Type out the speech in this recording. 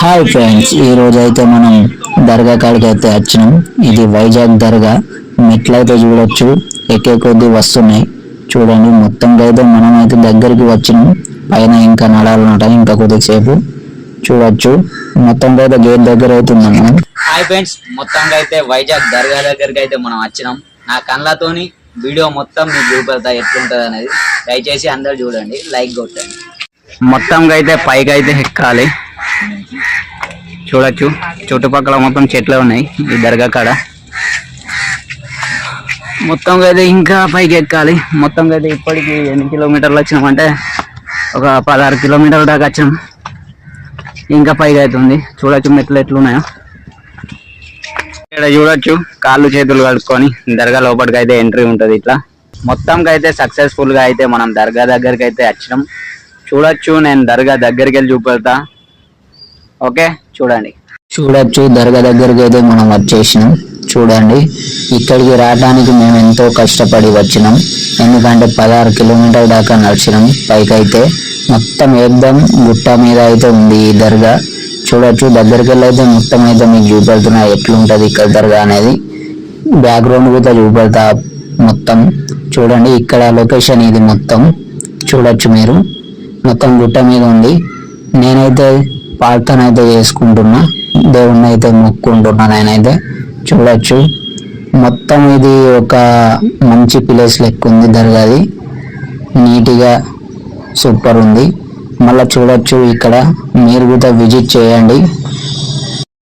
Hi friends ఈ రోజు అయితే మనం దర్గా కాడికి అయితే వచ్చినాం. ఇది వైజాగ్ దర్గా. మెట్లు అయితే చూడొచ్చు. ఎక్కే కొద్దీ వస్తున్నాయి. చూడండి మొత్తం అయితే మనం అయితే దగ్గరికి వచ్చినాం. పైన ఇంకా నడాలన్నట ఇంకా కొద్దిసేపు చూడొచ్చు. మొత్తం అయితే గేట్ దగ్గర అయితే ఉన్నాం మనం. హాయ్ ఫ్రెండ్స్ మొత్తంగా అయితే వైజాగ్ దర్గా దగ్గరికి అయితే మనం వచ్చినాం. నా కళ్ళతోని వీడియో మొత్తం మీకు చూపెడతా ఎట్లుంటది అనేది దయచేసి అందరు చూడండి లైక్ కొట్టండి. మొత్తంగా అయితే పైకి అయితే ఎక్కాలి. చూడొచ్చు. చుట్టుపక్కల మొత్తం చెట్లే ఉన్నాయి. ఈ దర్గా కాడ. మొత్తం అయితే ఇంకా పైకి ఎక్కాలి. మొత్తం అయితే ఇప్పటికి ఎన్ని కిలోమీటర్లు వచ్చినామంటే ఒక పదహారు కిలోమీటర్ల దాకా వచ్చినాం ఇంకా పైకి అవుతుంది చూడొచ్చు మెట్లు ఎట్లున్నాయో. ఇక్కడ చూడొచ్చు. కాళ్ళు చేతులు కడుక్కొని దర్గా లోపలికి అయితే ఎంట్రీ ఉంటుంది ఇట్లా. మొత్తంగా అయితే సక్సెస్ఫుల్గా అయితే మనం దర్గా దగ్గరికి అయితే వచ్చినాం. చూడొచ్చు. నేను దర్గా దగ్గరికి వెళ్ళి చూపెడతా. ఓకే? చూడండి. చూడొచ్చు దర్గా దగ్గరికి అయితే మనం వచ్చేసినాం. చూడండి ఇక్కడికి రావడానికి మేము ఎంతో కష్టపడి వచ్చినాం. ఎందుకంటే పదహారు కిలోమీటర్ దాకా నడిచినాం పైకైతే. మొత్తం ఏదం గుట్ట మీద అయితే ఉంది ఈ దర్గా. చూడొచ్చు దగ్గరికి వెళ్ళైతే మొత్తం అయితే మీకు చూపెడుతున్నా ఎట్లుంటది ఇక్కడ దర్గా అనేది. బ్యాక్గ్రౌండ్ కూడా చూపెడతా మొత్తం. చూడండి ఇక్కడ లొకేషన్ ఇది మొత్తం. చూడొచ్చు మీరు. మొత్తం గుట్ట మీద ఉంది. నేనైతే ప్రార్థన చేసుకుంటున్నా. దేవుణ్ణి అయితే మొక్కుంటున్నా నేనైతే. చూడొచ్చు. మొత్తం ఇది ఒక మంచి ప్లేస్ లెక్క ఉంది దర్గాది. నీట్గా సూపర్ ఉంది. మళ్ళీ చూడొచ్చు ఇక్కడ. మీరు కూడా విజిట్ చేయండి.